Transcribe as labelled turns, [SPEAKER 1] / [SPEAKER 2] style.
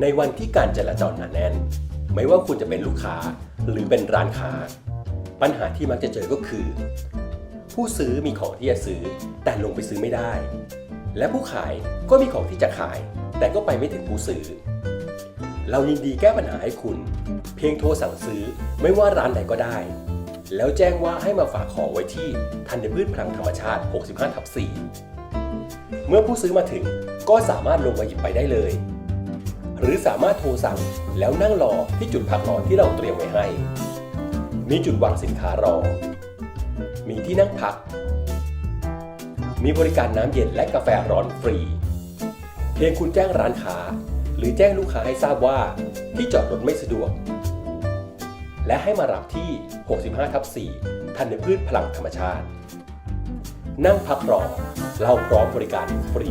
[SPEAKER 1] ในวันที่การจราจรหนาแน่น ไม่ว่าคุณจะเป็นลูกค้าหรือเป็นร้านค้า ปัญหาที่มักจะเจอก็คือ ผู้ซื้อมีของที่จะซื้อแต่ลงไปซื้อไม่ได้ และผู้ขายก็มีของที่จะขาย แต่ก็ไปไม่ถึงผู้ซื้อ เรายินดีแก้ปัญหาให้คุณ เพียงโทรสั่งซื้อไม่ว่าร้านไหนก็ได้ แล้วแจ้งว่าให้มาฝากของไว้ที่ธัญพืชพลังธรรมชาติ 65ทับ4เมื่อผู้ซื้อมาถึงก็สามารถลงมาหยิบไปได้เลย หรือสามารถโทรสั่งแล้วนั่งรอที่จุดพักรอที่เราเตรียมไว้ให้ มีจุดวางสินค้ารอ มีที่นั่งพัก มีบริการน้ำเย็นและกาแฟร้อนฟรี เพียงคุณแจ้งร้านค้า หรือแจ้งลูกค้าให้ทราบว่าที่จอดรถไม่สะดวก และให้มารับที่ 65ทับ4ธัญพืชพลังธรรมชาติ นั่งพักรอเราพร้อมบริการฟรี